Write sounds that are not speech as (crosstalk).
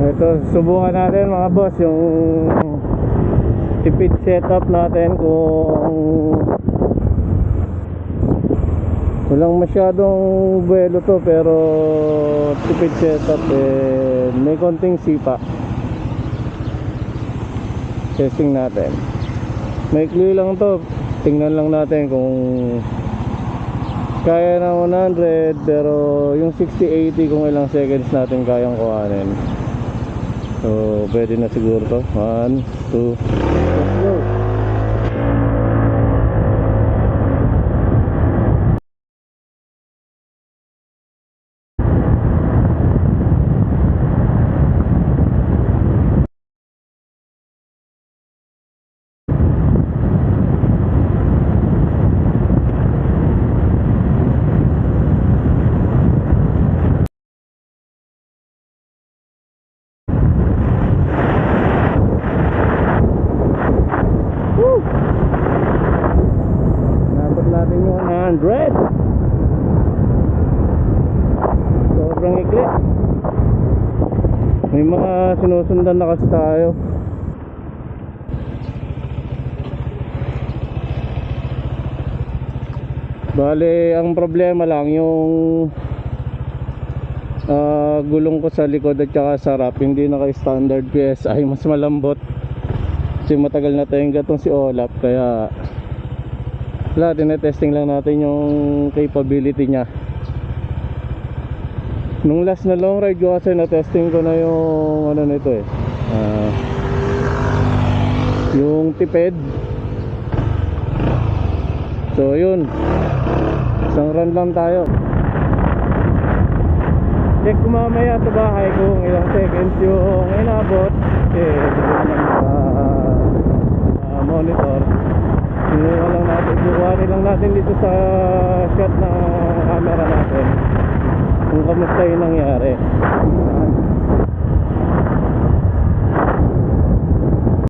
Ito, subukan natin mga boss yung tipid setup natin kung walang masyadong buwelo to pero tipid setup eh may konting sipa. Testing natin. Maikli lang to. Tingnan lang natin kung kaya ng 100 pero yung 60-80 kung ilang seconds natin kayang kuhanin So, pwede na siguro to. 1, 2, 3. 100 Sobrang ikli. May mga sinusundan na kasi tayo. Bale, ang problema lang yung ah, gulong ko sa likod at saka sa harap hindi naka-standard PSI (laughs) mas malambot. Kasi matagal na tayong gatong si Olap kaya wala, tinetesting lang natin yung capability niya. Nung last na long ride ko kasi na-testing ko na yung ano nito eh. Ah, yung tipid. So yun. Isang run lang tayo. Check ko mamaya sa bahay kung ilang seconds yung inabot. Hindi naman uh, monitor kinuha lang natin kukuhanin lang natin dito sa shot na